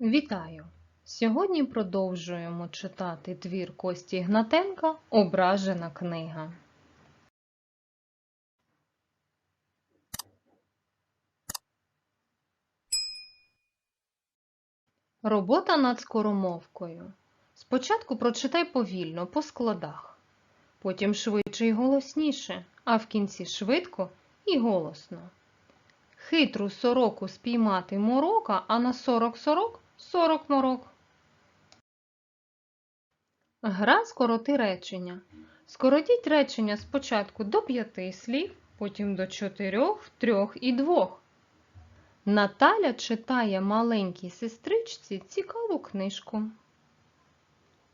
Вітаю! Сьогодні продовжуємо читати твір Кості Гнатенка Ображена книга. Робота над скоромовкою. Спочатку прочитай повільно, по складах, потім швидше і голосніше, а в кінці швидко і голосно. Хитру сороку спіймати морока, а на сорок сорок сорок морок. Гра скороти речення. Скоротіть речення спочатку до п'яти слів, потім до чотирьох, трьох і двох. Наталя читає маленькій сестричці цікаву книжку.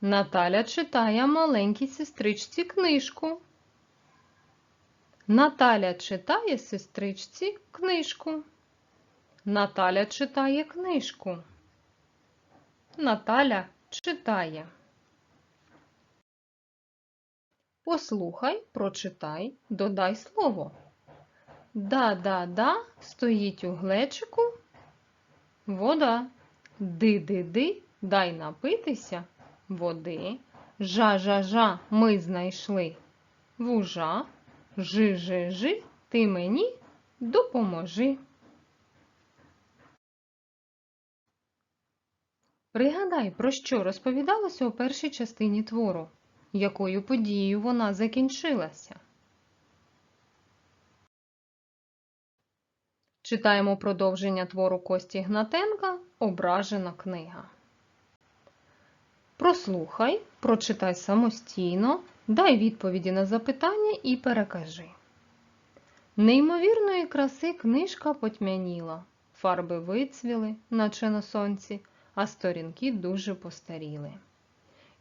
Наталя читає маленькій сестричці книжку. Наталя читає сестричці книжку. Наталя читає книжку. Наталя читає. Послухай, прочитай, додай слово. Да-да-да стоїть у глечику вода. Ди-ди-ди, дай напитися води. Жа-жа-жа ми знайшли вужа. Жи-жи-жи, ти мені допоможи. Пригадай, про що розповідалося у першій частині твору, якою подією вона закінчилася. Читаємо продовження твору Кості Гнатенка Ображена книга. Прослухай, прочитай самостійно, дай відповіді на запитання і перекажи. Неймовірної краси книжка потьмяніла, фарби вицвіли, наче на сонці, а сторінки дуже постаріли.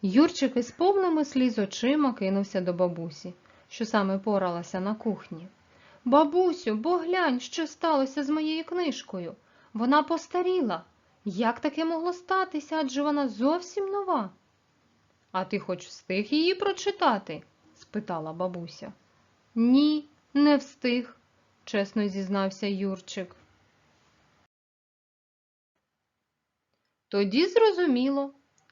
Юрчик із повними сліз очима кинувся до бабусі, що саме поралася на кухні. Бабусю, бо глянь, що сталося з моєю книжкою. Вона постаріла. Як таке могло статися, адже вона зовсім нова? А ти хоч встиг її прочитати? спитала бабуся. Ні, не встиг, чесно зізнався Юрчик. Тоді зрозуміло,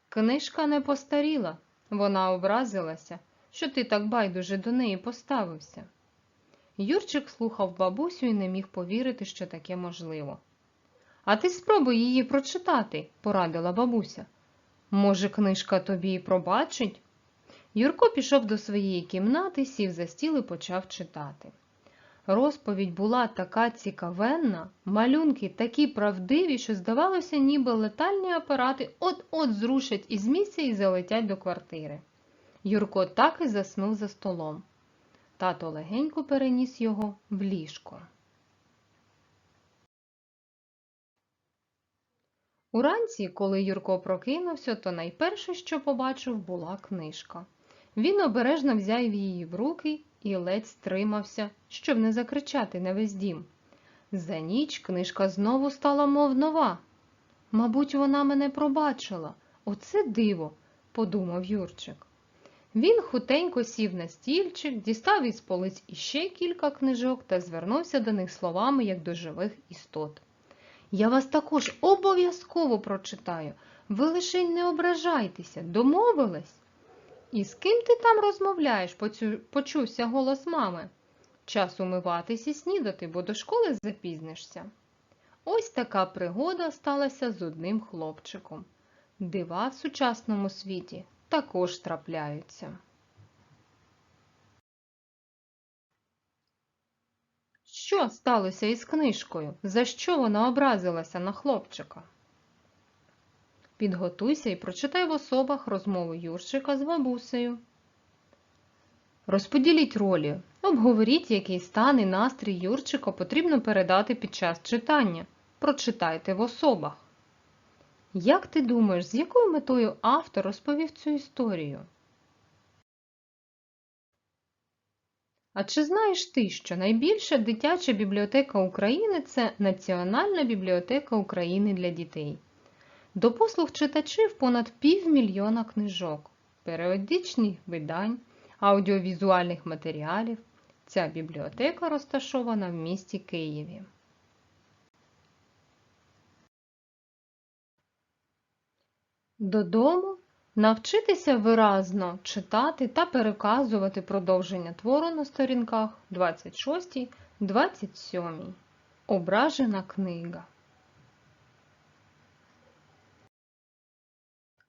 книжка не постаріла. Вона образилася, що ти так байдуже до неї поставився. Юрчик слухав бабусю і не міг повірити, що таке можливо. А ти спробуй її прочитати, порадила бабуся. Може, книжка тобі і пробачить? Юрко пішов до своєї кімнати, сів за стіл і почав читати. Розповідь була така цікавенна, малюнки такі правдиві, що, здавалося, ніби летальні апарати от-от зрушать із місця і залетять до квартири. Юрко так і заснув за столом. Тато легенько переніс його в ліжко. Уранці, коли Юрко прокинувся, то найперше, що побачив, була книжка. Він обережно взяв її в руки і ледь стримався, щоб не закричати на весь дім. За ніч книжка знову стала мов нова. Мабуть, вона мене пробачила. Оце диво, подумав Юрчик. Він хутенько сів на стільчик, дістав із полиць іще кілька книжок та звернувся до них словами, як до живих істот. Я вас також обов'язково прочитаю. Ви лише не ображайтеся, домовились? І з ким ти там розмовляєш? почувся голос мами. Час умиватись і снідати, бо до школи запізнишся. Ось така пригода сталася з одним хлопчиком. Дива в сучасному світі також трапляються. Що сталося із книжкою? За що вона образилася на хлопчика? Підготуйся і прочитай в особах розмову Юрчика з бабусею. Розподіліть ролі. Обговоріть, який стан і настрій Юрчика потрібно передати під час читання. Прочитайте в особах. Як ти думаєш, з якою метою автор розповів цю історію? А чи знаєш ти, що найбільша дитяча бібліотека України це Національна бібліотека України для дітей? До послуг читачів понад півмільйона книжок, періодичних видань, аудіовізуальних матеріалів. Ця бібліотека розташована в місті Києві. Додому навчитися виразно читати та переказувати продовження твору на сторінках 26-27. Ображена книга.